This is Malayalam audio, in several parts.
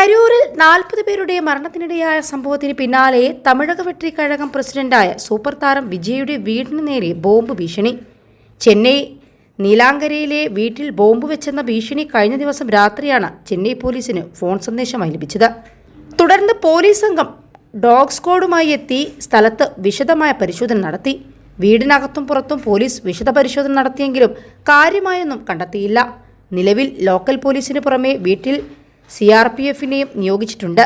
കരൂരിൽ നാൽപ്പത് പേരുടെ മരണത്തിനിടയായ സംഭവത്തിന് പിന്നാലെ തമിഴക വെട്രി കഴകം പ്രസിഡന്റായ സൂപ്പർ താരം വിജയുടെ വീടിന് നേരെ ബോംബ് ഭീഷണി. ചെന്നൈ നീലാങ്കരയിലെ വീട്ടിൽ ബോംബ് വെച്ചെന്ന ഭീഷണി കഴിഞ്ഞ ദിവസം രാത്രിയാണ് ചെന്നൈ പോലീസിന് ഫോൺ സന്ദേശമായി ലഭിച്ചത്. തുടർന്ന് പോലീസ് സംഘം ഡോഗ് സ്ക്വാഡുമായി എത്തി സ്ഥലത്ത് വിശദമായ പരിശോധന നടത്തി. വീടിനകത്തും പുറത്തും പോലീസ് വിശദ പരിശോധന നടത്തിയെങ്കിലും കാര്യമായൊന്നും കണ്ടെത്തിയില്ല. നിലവിൽ ലോക്കൽ പോലീസിന് പുറമെ വീട്ടിൽ സി ആർ പി എഫിനെയും നിയോഗിച്ചിട്ടുണ്ട്.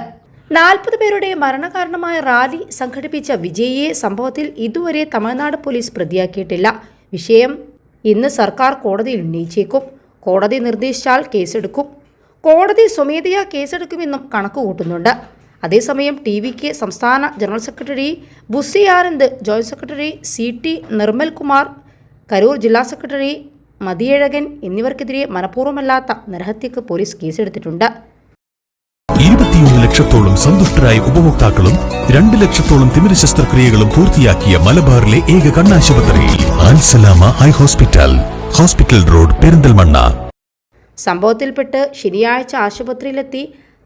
നാൽപ്പത് പേരുടെ മരണകാരണമായ റാലി സംഘടിപ്പിച്ച വിജയിയെ സംഭവത്തിൽ ഇതുവരെ തമിഴ്നാട് പോലീസ് പ്രതിയാക്കിയിട്ടില്ല. വിഷയം ഇന്ന് സർക്കാർ കോടതിയിൽ ഉന്നയിച്ചേക്കും. കോടതി നിർദ്ദേശിച്ചാൽ കേസെടുക്കും. കോടതി സ്വമേധയാ കേസെടുക്കുമെന്നും കണക്കുകൂട്ടുന്നുണ്ട്. അതേസമയം ടി വിക്ക് സംസ്ഥാന general secretary Bussy Anand joint secretary C T Nirmal Kumar Karur ജില്ലാ സെക്രട്ടറി മതിയഴകൻ എന്നിവർക്കെതിരെ മനഃപൂർവമല്ലാത്ത നരഹത്യക്ക് പോലീസ് കേസെടുത്തിട്ടുണ്ട്. ഇരുപത്തിയൊന്ന് ലക്ഷത്തോളം സന്തുഷ്ടരായ ഉപഭോക്താക്കളും രണ്ട് ലക്ഷത്തോളം തിമിര ശസ്ത്രക്രിയകളും പൂർത്തിയാക്കിയ മലബാറിലെ ഏക കണ്ണാശുപത്രി. Alsalama eye hospital. Hospital road Perinthalmanna. സംഭവത്തിൽപ്പെട്ട് ശനിയാഴ്ച ആശുപത്രിയിലെത്തി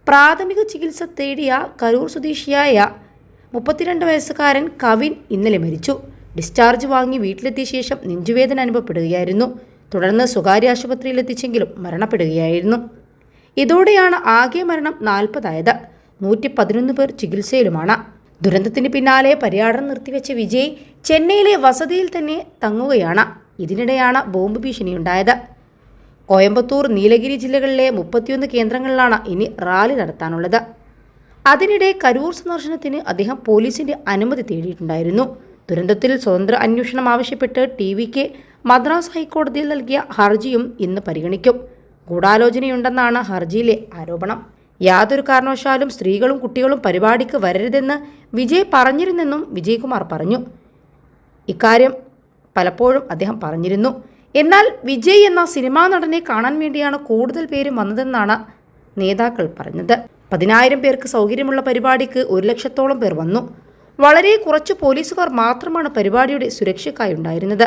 പ്രാഥമിക ചികിത്സ തേടിയ കരൂർ സ്വദേശിയായ മുപ്പത്തിരണ്ട് വയസ്സുകാരൻ കവിൻ ഇന്നലെ മരിച്ചു. ഡിസ്ചാർജ് വാങ്ങി വീട്ടിലെത്തിയ ശേഷം നെഞ്ചുവേദന അനുഭവപ്പെടുകയായിരുന്നു. തുടർന്ന് സ്വകാര്യ ആശുപത്രിയിലെത്തിച്ചെങ്കിലും മരണപ്പെടുകയായിരുന്നു. ഇതോടെയാണ് ആകെ മരണം നാൽപ്പതായത്. നൂറ്റി പതിനൊന്ന് പേർ ചികിത്സയിലുമാണ്. ദുരന്തത്തിന് പിന്നാലെ പര്യാടനം നിർത്തിവെച്ച വിജയ് ചെന്നൈയിലെ വസതിയിൽ തന്നെ തങ്ങുകയാണ്. ഇതിനിടെയാണ് ബോംബ് ഭീഷണിയുണ്ടായത്. കോയമ്പത്തൂർ നീലഗിരി ജില്ലകളിലെ മുപ്പത്തിയൊന്ന് കേന്ദ്രങ്ങളിലാണ് ഇനി റാലി നടത്താനുള്ളത്. അതിനിടെ കരൂർ സന്ദർശനത്തിന് അദ്ദേഹം പോലീസിന്റെ അനുമതി തേടിയിട്ടുണ്ടായിരുന്നു. ദുരന്തത്തിൽ സ്വതന്ത്ര അന്വേഷണം ആവശ്യപ്പെട്ട് ടി വിക്ക് മദ്രാസ് ഹൈക്കോടതിയിൽ നൽകിയ ഹർജിയും ഇന്ന് പരിഗണിക്കും. ഗൂഢാലോചനയുണ്ടെന്നാണ് ഹർജിയിലെ ആരോപണം. യാതൊരു കാരണവശാലും സ്ത്രീകളും കുട്ടികളും പരിപാടിക്ക് വരരുതെന്ന് വിജയ് പറഞ്ഞിരുന്നെന്നും വിജയ്കുമാർ പറഞ്ഞു. ഇക്കാര്യം പലപ്പോഴും അദ്ദേഹം പറഞ്ഞിരുന്നു. എന്നാൽ വിജയ് എന്ന സിനിമാ നടനെ കാണാൻ വേണ്ടിയാണ് കൂടുതൽ പേരും വന്നതെന്നാണ് നേതാക്കൾ പറഞ്ഞത്. പതിനായിരം പേർക്ക് സൗകര്യമുള്ള പരിപാടിക്ക് ഒരു ലക്ഷത്തോളം പേർ വന്നു. വളരെ കുറച്ച് പോലീസുകാർ മാത്രമാണ് പരിപാടിയുടെ സുരക്ഷയ്ക്കായി ഉണ്ടായിരുന്നത്.